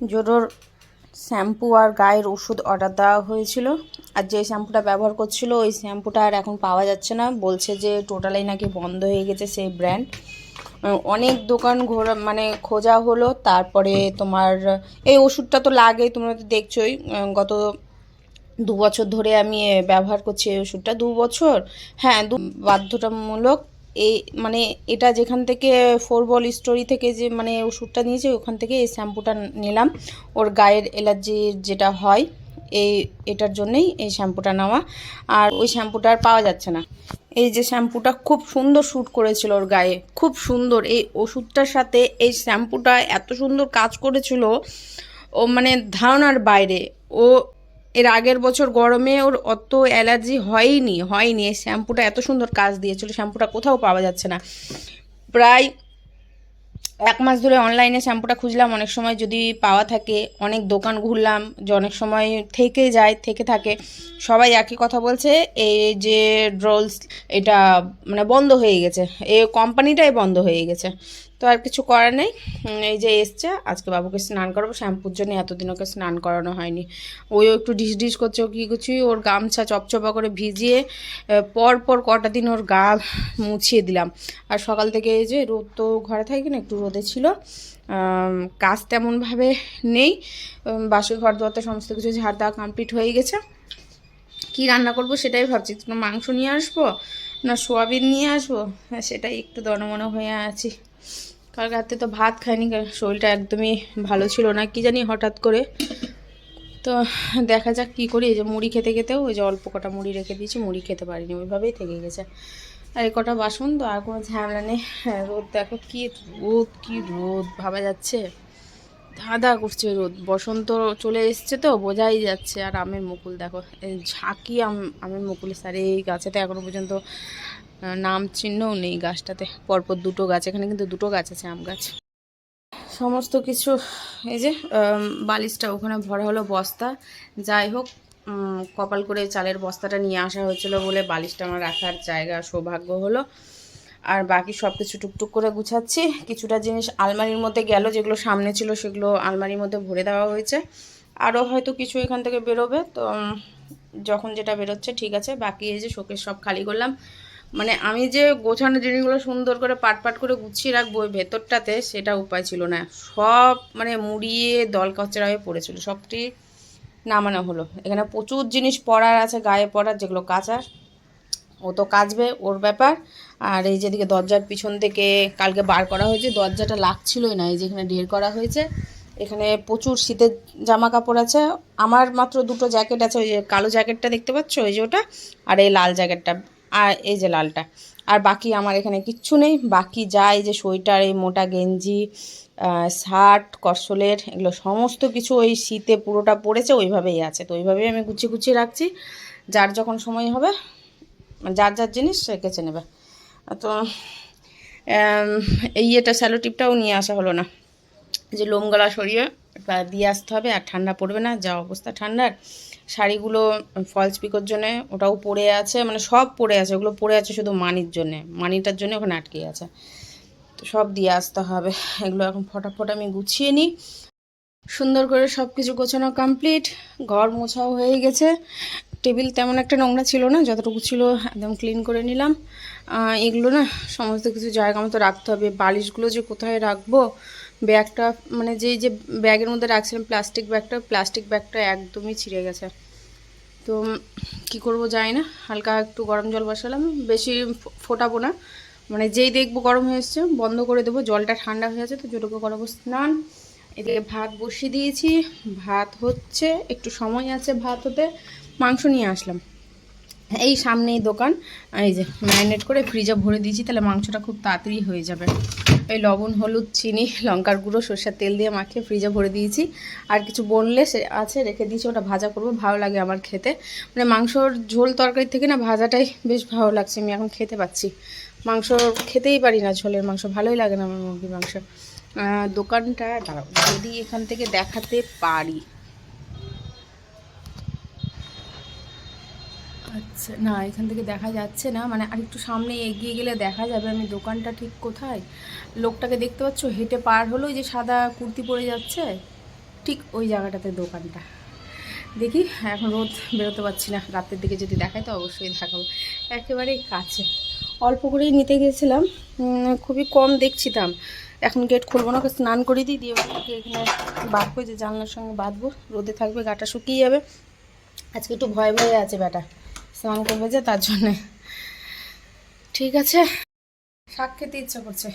জোরোর shampoo আর গায়ের ওষুধ order দেওয়া হয়েছিল। আর যে শ্যাম্পুটা ব্যবহার করছিল, ওই শ্যাম্পুটা আর এখন পাওয়া যাচ্ছে না। বলছে যে টোটালি নাকি বন্ধ হয়ে গেছে সেই ব্র্যান্ড। অনেক দোকান ঘোরা মানে খোঁজা হলো। তারপরে তোমার, এই ওষুধটা তো লাগেই, তোমরা তো দেখছোই। গত দু বছর ধরে আমি ব্যবহার করছি এই ওষুধটা। দু বছর? হ্যাঁ বাধ্যতামূলক এই মানে এটা যেখান থেকে ফোর বল স্টোরি থেকে যে মানে ওষুধটা নিয়েছে, ওখান থেকে এই শ্যাম্পুটা নিলাম। ওর গায়ের অ্যালার্জি যেটা হয়, এই, এটার জন্যই এই শ্যাম্পুটা নেওয়া। আর ওই শ্যাম্পুটা আর পাওয়া যাচ্ছে না। এই যে শ্যাম্পুটা খুব সুন্দর শ্যুট করেছিল ওর গায়ে, খুব সুন্দর। এই ওষুধটার সাথে এই শ্যাম্পুটা এত সুন্দর কাজ করেছিল, ও মানে ধারণার বাইরে। ও এর আগের বছর গরমে ওর অত অ্যালার্জি হয়নি হয়নি। এই শ্যাম্পুটা এত সুন্দর কাজ দিয়েছিল, শ্যাম্পুটা কোথাও পাওয়া যাচ্ছে না। প্রায় এক মাস ধরে অনলাইনে শ্যাম্পুটা খুঁজলাম, অনেক সময় যদি পাওয়া থাকে, অনেক দোকান ঘুরলাম, যে অনেক সময় থেকে যায়, থেকে থাকে, সবাই একই কথা বলছে, এই যে ড্রোলস, এটা মানে বন্ধ হয়ে গেছে। এই কোম্পানিটাই বন্ধ হয়ে গেছে। তো আর কিছু করার নেই। এই যে এসছে আজকে বাবুকে স্নান করাবো শ্যাম্পুর জন্য এতদিন ওকে স্নান করানো হয়নি। ওইও একটু ডিস ডিস করছে ও কী করছি ওর গামছা চপচপা করে ভিজিয়ে পর পর কটা দিন ওর গা মুছিয়ে দিলাম। আর সকাল থেকে এই যে রোদ তো ঘরে থাকি না একটু রোদে ছিল। কাজ তেমনভাবে নেই। উম, ঘর দোয়াতে সমস্ত কিছু ঝাড় দেওয়া কমপ্লিট হয়ে গেছে। কি রান্না করব সেটাই ভাবছি কোনো মাংস নিয়ে আসব না সোয়াবিন নিয়ে আসব? হ্যাঁ সেটাই একটু দনমনে হয়ে আছি। কাল রাতে তো ভাত খাইনি শরীরটা একদমই ভালো ছিল না, কি জানি হঠাৎ করে। তো দেখা যাক কী করি, এই যে মুড়ি খেতে খেতেও ওই যে অল্প কটা মুড়ি রেখে দিয়েছি, মুড়ি খেতে পারিনি, ওইভাবেই থেকে গেছে। আর এই কটা বাসন তো আর কোনো ঝামেলা নেই। হ্যাঁ রোদ দেখো কি রোদ কি রোদ, ভাবা যাচ্ছে। ধাঁধা করছে রোদ, বসন্ত চলে এসছে তো, বোঝাই যাচ্ছে। আর আমের মুকুল দেখো ঝাঁকি আম, আমের মুকুল, স্যার, এই গাছেতে এখনও পর্যন্ত নাম চিহ্নও নেই গাছটাতে। পরপর দুটো গাছ, এখানে কিন্তু দুটো গাছ আছে, আম গাছ। সমস্ত কিছু, এই যে বালিশটা ওখানে ভরা হলো বস্তা। যাই হোক কপাল করে চালের বস্তাটা নিয়ে আসা হয়েছিল বলে বালিশটা আমার রাখার জায়গা, সৌভাগ্য হলো। আর বাকি সব কিছু টুকটুক করে গুছাচ্ছি। কিছুটা জিনিস আলমারির মধ্যে গেল, যেগুলো সামনে ছিল সেগুলো আলমারির মধ্যে ভরে দেওয়া হয়েছে। আরও হয়তো কিছু এখান থেকে বেরোবে, তো যখন যেটা বেরোচ্ছে, ঠিক আছে। বাকি এই যে শোকের সব খালি করলাম। মানে আমি যে গোছানো জিনিসগুলো সুন্দর করে পাট পাট করে গুছিয়ে রাখব ওই ভেতরটাতে, সেটা উপায় ছিল না। সব মানে মুড়িয়ে দল কচরা হয়ে পড়েছিল, সবটি নামানো হলো। এখানে প্রচুর জিনিস পরার আছে, গায়ে পড়ার, যেগুলো কাচার ও তো কাচবে, ওর ব্যাপার। আর এই যেদিকে দরজার পিছন থেকে কালকে বার করা হয়েছে, দরজাটা লাগছিলই না, এই যেখানে ঢের করা হয়েছে। এখানে প্রচুর শীতের জামা কাপড় আছে। আমার মাত্র দুটো জ্যাকেট আছে, ওই যে কালো জ্যাকেটটা দেখতে পাচ্ছ ওই যে ওটা, আর এই লাল জ্যাকেটটা। আর এই যে লালটা। আর বাকি আমার এখানে কিচ্ছু নেই। বাকি যা এই যে সোয়েটার, এই মোটা গেঞ্জি শার্ট, কসলের, এগুলো সমস্ত কিছু ওই শীতে পুরোটা পড়েছে, ওইভাবেই আছে। তো ওইভাবেই আমি গুছিয়ে গুছিয়ে রাখছি। যার যখন সময় হবে, যার যার জিনিস সে কেচে নেবে। তো এই এটা স্যালো টিপটাও নিয়ে আসা হলো না। যে লোম গলা সরিয়ে দিয়ে আসতে হবে, আর ঠান্ডা পড়বে না, যা অবস্থা ঠান্ডার। শাড়িগুলো ফলস পিকোর জন্যে ওটাও পড়ে আছে মানে সব পড়ে আছে, ওগুলো পড়ে আছে শুধু মানির জন্যে। মানিটার জন্য ওখানে আটকে আছে। তো সব দিয়ে আসতে হবে। এগুলো এখন ফটাফট আমি গুছিয়ে নিই। সুন্দর করে সব কিছু গোছানো কমপ্লিট ঘর মোছাও হয়ে গেছে। টেবিল তেমন একটা নোংরা ছিল না, যতটুকু ছিল একদম ক্লিন করে নিলাম। এগুলো না সমস্ত কিছু জায়গা মতো রাখতে হবে। বালিশগুলো যে কোথায় রাখব ব্যাগটা মানে যেই যে ব্যাগের মধ্যে রাখছিলাম প্লাস্টিক ব্যাগটা প্লাস্টিক ব্যাগটা একদমই ছিঁড়ে গেছে। তো কি করব জানি না, হালকা একটু গরম জল বসালাম, বেশি ফোটাবো না। মানে যেই দেখব গরম হয়ে এসছে, বন্ধ করে দেবো, জলটা ঠান্ডা হয়ে আছে, তো যেটুকু করাবো স্নান। এদিকে ভাত বসিয়ে দিয়েছি, ভাত হচ্ছে, একটু সময় আছে ভাত হতে, মাংস নিয়ে আসলাম। এই সামনেই দোকান এই যে ম্যারিনেট করে ফ্রিজে ভরে দিয়েছি, তাহলে মাংসটা খুব তাড়াতাড়ি হয়ে যাবে। এই লবণ, হলুদ, চিনি, লঙ্কার গুঁড়ো, সরষের তেল দিয়ে মাখিয়ে ফ্রিজে ভরে দিয়েছি। আর কিছু বনলে সে আছে, রেখে দিয়েছি, ওটা ভাজা করব, ভালো লাগে আমার খেতে। মানে মাংসর ঝোল তরকারি থেকে না ভাজাটাই বেশ ভালো লাগছে, আমি এখন খেতে পাচ্ছি। মাংস খেতেই পারি না ঝোলের মাংস, ভালোই লাগে না আমার মুরগির মাংস। দোকানটা যদি এখান থেকে দেখাতে পারি। আচ্ছা না, এখান থেকে দেখা যাচ্ছে না। মানে আর একটু সামনে এগিয়ে গেলে দেখা যাবে আমি দোকানটা ঠিক কোথায়। লোকটাকে দেখতে পাচ্ছ? হেঁটে পার হলো যে সাদা কুর্তি পরে যাচ্ছে। ঠিক ওই জায়গাটাতে দোকানটা। দেখি, এখন রোদ বেরোতে পারছি না। রাতের দিকে যদি দেখায় তো অবশ্যই দেখাবো। একেবারেই কাছে। অল্প করেই নিতে গেছিলাম। খুবই কম দেখছি দাম এখন গেট খুলবো না স্নান করে দিই। দিয়ে এখানে বাঁধবো যে জানলার সঙ্গে বাঁধবো। রোদে থাকবে, গাটা শুকিয়ে যাবে। আজকে একটু ভয় ভয়ে আছে বেটা স্নান করবে যে, তার জন্যে। ঠিক আছে? শাক খেতে ইচ্ছা করছে।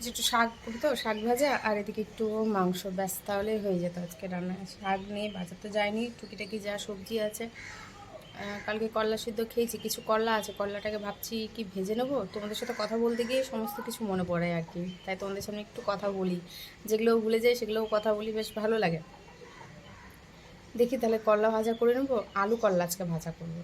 যে একটু শাক করি তো শাক ভাজা, আর এদিকে একটু মাংস। ব্যাস, তাহলেই হয়ে যেত আজকে রান্না। শাক নিয়ে বাজার তো যায়নি, টুকিটাকি যা সবজি আছে। কালকে করলা সিদ্ধ খেয়েছি, কিছু করলা আছে। করলাটাকে ভাবছি কি ভেজে নেব? তোমাদের সাথে কথা বলতে গিয়ে সমস্ত কিছু মনে পড়ে আর কি। তাই তোমাদের সামনে একটু কথা বলি। যেগুলো ভুলে যাই, সেগুলোও কথা বলি, বেশ ভালো লাগে। দেখি তাহলে করলা ভাজা করে নেব আলু করলা আজকে ভাজা করব।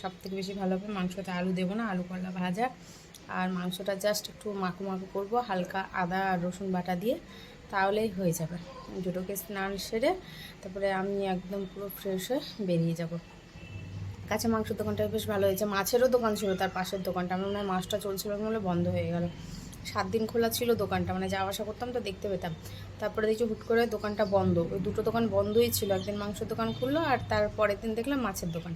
সব থেকে বেশি ভালো হবে মাংসতে আলু দেবো না আলু করলা ভাজা। আর মাংসটা জাস্ট একটু মাখো মাখো করব হালকা আদা আর রসুন বাটা দিয়ে তাহলেই হয়ে যাবে। দুটোকে স্নান সেরে তারপরে আমি একদম পুরো ফ্রেশ হয়ে বেরিয়ে যাব। কাছে মাংসের দোকানটা বেশ ভালো হয়েছে মাছেরও দোকান ছিল তার পাশের দোকানটা। আমার মনে হয় মাছটা চলছিল বলে বন্ধ হয়ে গেল। সাত দিন খোলা ছিল দোকানটা মানে যাওয়া আসা করতাম তো দেখতে পেতাম। তারপরে দেখছি হুট করে দোকানটা বন্ধ। ওই দুটো দোকান বন্ধই ছিল, একদিন মাংসের দোকান খুললো আর তার পরের দিন দেখলাম মাছের দোকান।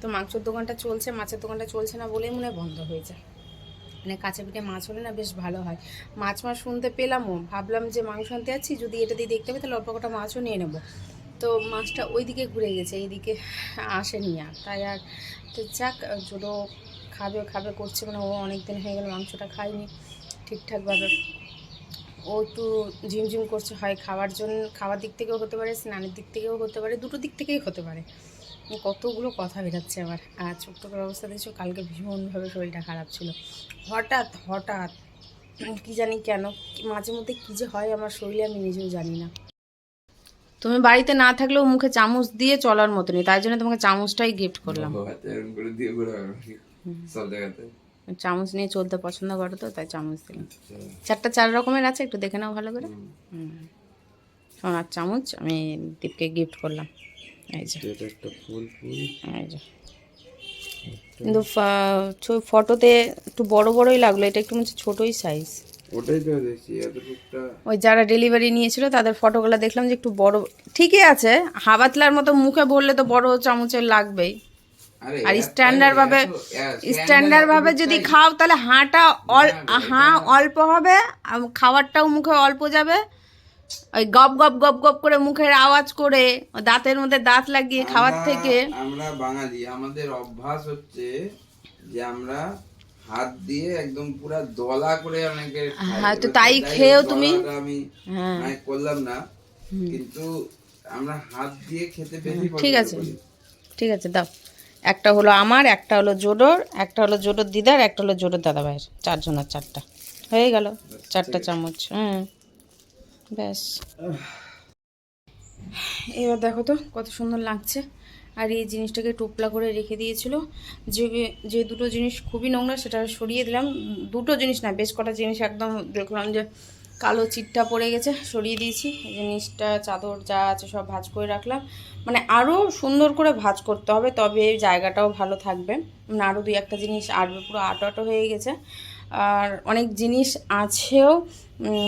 তো মাংসের দোকানটা চলছে, মাছের দোকানটা চলছে না বলেই মনে হয় বন্ধ যায়। মানে কাঁচা পিঠে মাছ হলে না বেশ ভালো হয়। মাছ মাছ শুনতে পেলামও, ভাবলাম যে মাংস আনতে যাচ্ছি, যদি এটা দিয়ে দেখতে হবে তাহলে অল্প কটা মাছও নিয়ে নেব। তো মাছটা ওই দিকে ঘুরে গেছে, এইদিকে আসেনি আর, তাই আর তো যাক জোরো খাবে খাবে করছে মানে ও অনেক দিন হয়ে গেল মাংসটা খায়নি। ঠিকঠাকভাবে। ও একটু ঝিমঝিম করছে হয় খাওয়ার জন্য খাওয়ার দিক থেকেও হতে পারে স্নানের দিক থেকেও হতে পারে দুটো দিক থেকেই হতে পারে। কতগুলো কথা বেরাচ্ছে আমার আর ছোট্টটার অবস্থা দেখছ কালকে ভীষণভাবে শরীরটা খারাপ ছিল। হঠাৎ হঠাৎ কি জানি কেন মাঝে মধ্যে কী যে হয় আমার শরীরে আমি নিজেও জানি না। তুমি বাড়িতে না থাকলেও মুখে চামচ দিয়ে চলার মতনই তাই জন্য তোমাকে চামচটাই গিফট করলাম। চামচ নিয়ে চলতে পছন্দ করো তো তাই চামচ দিলাম। আচ্ছা, চারটা চার রকমের আছে একটু দেখে নাও ভালো করে। সোনার চামচ আমি দীপকে গিফট করলাম। এই যে। এই যে। কিন্তু ফটোতে একটু বড় বড়ই লাগল এটা একটু মনে ছোটোই সাইজ ওটাই তো দেখছি ওই যারা ডেলিভারি নিয়েছিল তাদের ফটোগুলো দেখলাম যে একটু বড় ঠিকই আছে হাবাতলার মতো মুখে ভরলে তো বড় চামচের লাগবেই। আরে স্ট্যান্ডার্ড ভাবে স্ট্যান্ডার্ড ভাবে যদি খাও তাহলে হাঁটা অল হাঁ অল্প হবে আর খাবারটাও মুখে অল্প যাবে। ওই গপ গপ গপ গপ করে মুখের আওয়াজ করে দাঁতের মধ্যে দাঁত লাগিয়ে খাওয়ার থেকে। আমরা বাঙালি আমাদের অভ্যাস হচ্ছে যে আমরা হাত দিয়ে একদম পুরো দলা করে অনেকে খাই। হ্যাঁ, তো তাই খেয়েও তুমি- আমি হ্যাঁ। করলাম না। কিন্তু আমরা হাত দিয়ে খেতে বেশি ঠিক আছে। ঠিক আছে দাও। একটা হলো আমার একটা হলো জোডোর একটা হলো জোডোর দিদার একটা হলো জোডোর দাদা ভাইয়ের চারজনের চারটা। হয়ে গেল চারটা চামচ। হুম ব্যাস। এবার দেখো তো কত সুন্দর লাগছে। আর এই জিনিসটাকে টোপলা করে রেখে দিয়েছিল। যে যে দুটো জিনিস খুবই নোংরা সেটা সরিয়ে দিলাম। দুটো জিনিস না বেশ কটা জিনিস একদম দেখলাম যে কালো চিটটা পড়ে গেছে, সরিয়ে দিয়েছি। এই জিনিসটা চাদর যা আছে সব ভাঁজ করে রাখলাম। মানে আরও সুন্দর করে ভাঁজ করতে হবে, তবে জায়গাটাও ভালো থাকবে। মানে আরও দুই একটা জিনিস আটবে পুরো আটো আটো হয়ে গেছে। আর অনেক জিনিস আছেও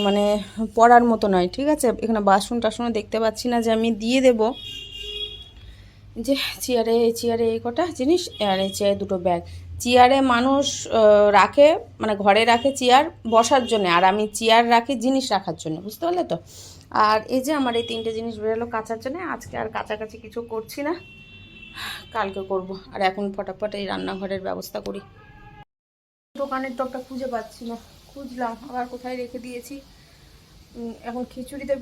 মানে পড়ার মতো নয়, ঠিক আছে? এখানে বাসন টাসনও দেখতে পাচ্ছি না যে আমি দিয়ে দেবো। যে চেয়ারে চেয়ারে এই কটা জিনিস, আর এই চেয়ারে দুটো ব্যাগ। চেয়ারে মানুষ রাখে মানে ঘরে রাখে চেয়ার বসার জন্য, আর আমি চেয়ার রাখি জিনিস রাখার জন্য, বুঝতে পারলে তো? আর এই যে আমার এই তিনটে জিনিস বেরোলো কাচার জন্য, আজকে আর কাছাকাছি কিছু করছি না, কালকে করব। আর এখন ফটাফট এই রান্নাঘরের ব্যবস্থা করি। দোকানের টপটা খুঁজে পাচ্ছি না, খুঁজলাম, আবার কোথায় রেখে দিয়েছি। এখন খিচুড়িতে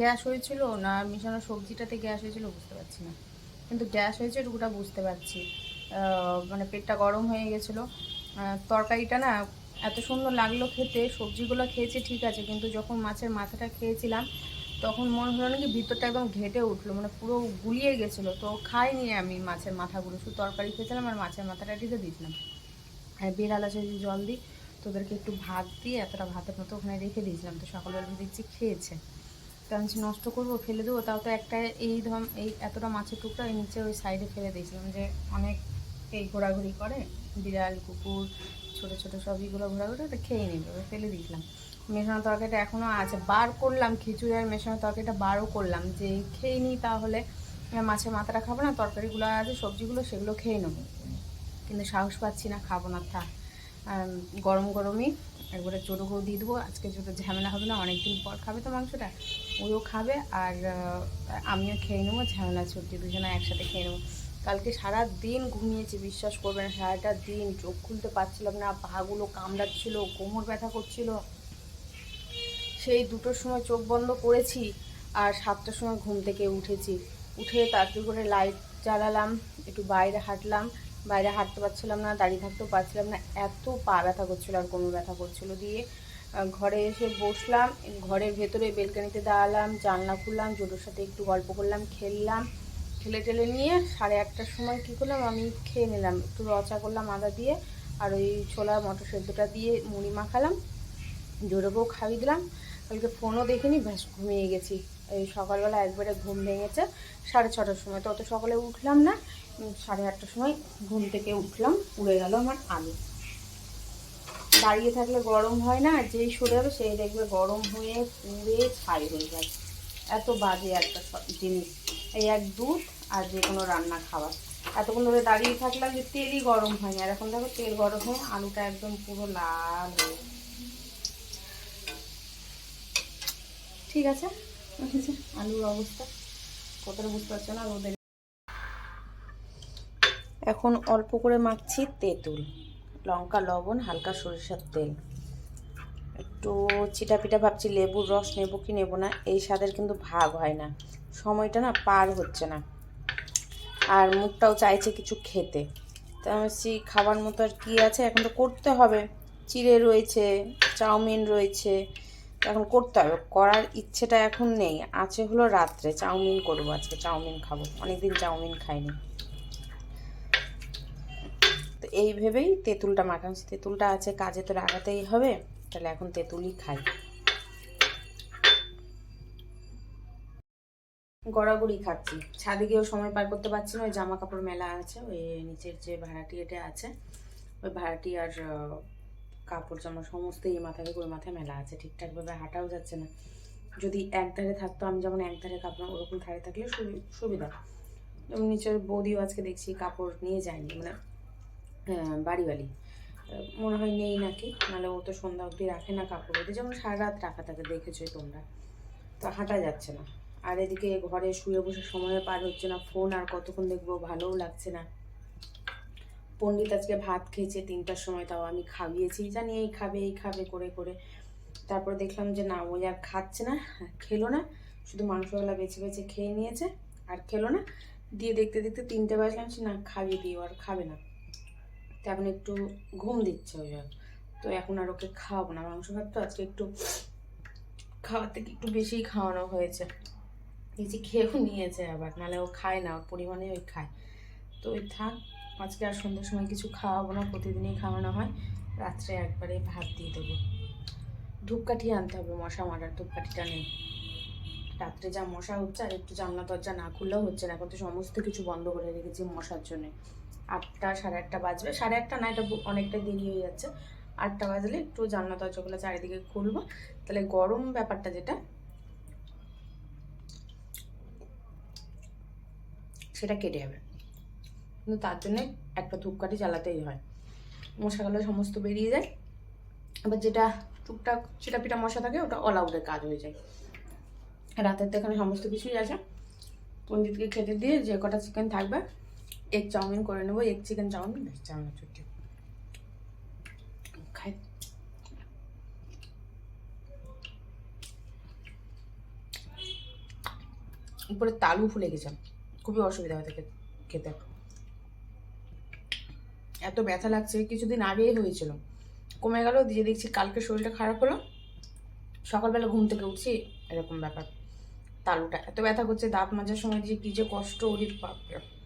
গ্যাস হয়েছিল না, মিশানো সবজিটাতে গ্যাস হয়েছিল, বুঝতে পারছি না। কিন্তু গ্যাস হয়েছে এটুকুটা বুঝতে পারছি। মানে পেটটা গরম হয়ে গেছিল। তরকারিটা না এত সুন্দর লাগল খেতে, সবজিগুলো খেয়েছি ঠিক আছে, কিন্তু যখন মাছের মাথাটা খেয়েছিলাম, তখন মনে হলো নাকি ভিতরটা একদম ঘেটে উঠল মানে পুরো গুলিয়ে গেছিল। তো খাইনি আমি মাছের মাথাগুলো, শুধু তরকারি খেয়েছিলাম আর মাছের মাথাটা টিতে দিয়েছিলাম। আর বিড়াল আছে জল দিই, তোদেরকে একটু ভাত দিয়ে এতটা ভাতের মতো ওখানে রেখে দিয়েছিলাম, তো সকালবেলা দেখছি খেয়েছে। তো আমি নষ্ট করব, ফেলে দেবো? তাও তো একটা এই ধম এই এতটা মাছের টুকরা এই নিচে ওই সাইডে ফেলে দিয়েছিলাম যে অনেক এই ঘোরাঘুরি করে, বিড়াল, কুকুর, ছোট ছোট সবইগুলো ঘোরাঘুরি তো খেয়ে নেবে ওই ফেলে দিয়েছিলাম। মেশানো তরকারিটা এখনও আছে, বার করলাম খিচুড়ি আর মেশানো তরকারিটা বারও করলাম, যে খেয়ে নিই তাহলে মাছের মাথাটা খাব না, তরকারিগুলো আছে, সবজিগুলো সেগুলো খেয়ে নেব। কিন্তু সাহস পাচ্ছি না, খাব না, থাক। গরম গরমই, একবারে চোরোকেও দিয়ে দেবো, আজকে ছোটো ঝামেলা হবে না অনেক দিন পর খাবে তো মাংসটা, ওইও খাবে, আর আমিও খেয়ে নেব, ঝামেলা সবজি দুজনে একসাথে খেয়ে নেব। কালকে সারা দিন ঘুমিয়েছি, বিশ্বাস করবে না, সারাটা দিন চোখ খুলতে পারছিলাম না, পাগুলো কামড়াচ্ছিল, কোমর ব্যথা করছিল। সেই দুটোর সময় চোখ বন্ধ করেছি আর সাতটার সময় ঘুম থেকে উঠেছি। উঠে তাড়াতাড়ি করে লাইট জ্বালালাম, একটু বাইরে হাঁটলাম। বাইরে হাঁটতে পারছিলাম না, দাঁড়িয়ে থাকতেও পারছিলাম না, এত পা ব্যথা করছিল আর কোমর ব্যথা করছিল দিয়ে ঘরে এসে বসলাম, ঘরের ভেতরে বেলকানিতে দাঁড়ালাম, জানলা খুললাম জোটোর সাথে একটু গল্প করলাম, খেললাম। খেলে টেলে নিয়ে সাড়ে আটটার সময় কী করলাম, আমি খেয়ে নিলাম। একটু রচা করলাম আদা দিয়ে, আর ওই ছোলা মটর সেদ্ধটা দিয়ে মুড়ি মাখালাম। জোরেকেও খাইয়ে দিলাম। কালকে ফোনও দেখিনি, ব্যাস ঘুমিয়ে গেছি। এই সকালবেলা একবারে ঘুম ভেঙেছে সাড়ে ছটার সময়। তো অত সকালে উঠলাম না সাড়ে আটটার সময় ঘুম থেকে উঠলাম, উড়ে গেল আমার আলু দাঁড়িয়ে থাকলে গরম হয় না, আর যেই সরে যাবে সেই দেখবে গরম হয়ে পুড়ে ছাই হয়ে যায় এত বাজে একটা জিনিস। এই এক দুধ আর যে কোনো রান্না খাবার। এতক্ষণ ধরে দাঁড়িয়ে থাকলাম যে তেলই গরম হয়নি। আর এখন দেখো তেল গরম হয়ে আলুটা একদম পুরো লাল হয়ে ঠিক আছে? আলুর অবস্থা। কতটা বুঝতে পারছ না? রোদের এখন অল্প করে মাখছি তেঁতুল। লঙ্কা, লবণ, হালকা সরিষার তেল। একটু চিটা পিটা ভাবছি, লেবুর রস নেব কি নেব না, এই স্বাদের কিন্তু ভাগ হয় না। সময়টা না পার হচ্ছে না। আর মুখটাও চাইছে কিছু খেতে। তা ভাবছি, খাবার মতো আর কী আছে? এখন তো করতে হবে। চিড়ে রয়েছে, চাউমিন রয়েছে এখন করতে হবে। করার ইচ্ছেটা এখন নেই। আছে হলো রাত্রে, চাউমিন করব আজকে, চাউমিন খাব। অনেকদিন চাউমিন খাইনি। তো এই ভেবেই তেঁতুলটা মাখাম তেঁতুলটা আছে, কাজে তো লাগাতেই হবে। তাহলে এখন তেঁতুলই খাই। গড়াগড়ি খাচ্ছি। ছাদে গিয়েও সময় পার করতে পারছি না ওই জামা কাপড় মেলা আছে ওই নিচের যে ভাড়াটি এটা আছে। ওই ভাড়াটি আর কাপড় জামা সমস্ত এই মাথা থেকে ওই মাথায় মেলা আছে ঠিকঠাকভাবে হাঁটাও যাচ্ছে না। যদি এক ধারে থাকতো আমি যেমন এক ধারে কাপড় ওরকম ধারে থাকলে সুবি- সুবিধা। যেমন নিচের বৌদিও আজকে দেখছি কাপড় নিয়ে যায়নি মানে আহ, বাড়ি বাড়ি আহ, মনে হয় নেই নাকি? নাহলে ও তো সন্ধ্যা অবধি রাখে না কাপড় ওদের যেমন সারা রাত রাখা থাকে, দেখেছোই তোমরা। তো হাঁটা যাচ্ছে না। আর এদিকে ঘরে শুয়ে বসে সময় পার হচ্ছে না। ফোন আর কতক্ষণ দেখব ভালোও লাগছে না। পণ্ডিত আজকে ভাত খেয়েছে তিনটার সময়, তাও আমি খাবিয়েছি। জানি এই খাবে এই খাবে করে করে। তারপর দেখলাম যে না ওই আর খাচ্ছে না, খেলো না। শুধু মাংসওয়ালা বেছে বেছে খেয়ে নিয়েছে, আর খেলো না। দিয়ে দেখতে দেখতে তিনটে বাজলাম সে না, খাইয়ে দিও আর খাবে না। এখন একটু ঘুম দিচ্ছে ওই জন্য। তো এখন আর ওকে খাওয়াবো না। মাংস ভাত তো আজকে একটু খাওয়ার থেকে একটু বেশিই খাওয়ানো হয়েছে। বেশি খেয়েও নিয়েছে আবার নাহলে ও খায় না পরিমাণে ওই খায়। তো ওই থাক, আজকে আর সন্ধ্যার সময় কিছু খাওয়াবো না, প্রতিদিনই খাওয়ানো হয়। রাত্রে একবারে ভাত দিয়ে দেবো। ধূপকাঠি আনতে হবে, মশা মারার ধূপকাঠিটা নেই। রাত্রে যা মশা হচ্ছে আর একটু জানলা দরজা না খুললেও হচ্ছে না। এখন তো সমস্ত কিছু বন্ধ করে রেখেছি মশার জন্য। আটটা, সাড়ে আটটা বাজবে। সাড়ে আটটা না, এটা অনেকটা দেরি হয়ে যাচ্ছে। আটটা বাজলে একটু জানলা দরজাগুলো চারিদিকে খুলবো। তাহলে গরম ব্যাপারটা যেটা, সেটা কেটে যাবে। কিন্তু তার জন্যে একটা ধূপকাঠি জ্বালাতেই হয়। মশাগুলো সমস্ত বেরিয়ে যায়। আবার যেটা টুকটাক চিটা পিটা মশা থাকে, ওটা অল আউটের কাজ হয়ে যায়। রাতের তো এখানে সমস্ত কিছুই আছে। পণ্ডিতকে খেতে দিয়ে যে কটা চিকেন থাকবে এগ চাউমিন করে নেব egg chicken chowmein veg chowmein ছুটি। খাই। উপরে তালু ফুলে গেছে। খুবই অসুবিধা হয় থাকে খেতে। এত ব্যথা লাগছে কিছুদিন আগেই হয়েছিল। কমে গেল দিয়ে দেখছি কালকে শরীরটা খারাপ হলো। সকালবেলা ঘুম থেকে উঠছি এরকম ব্যাপার। তালুটা এত ব্যথা করছে দাঁত মাজার সময় যে কি যে কষ্ট ওরে বাপরে।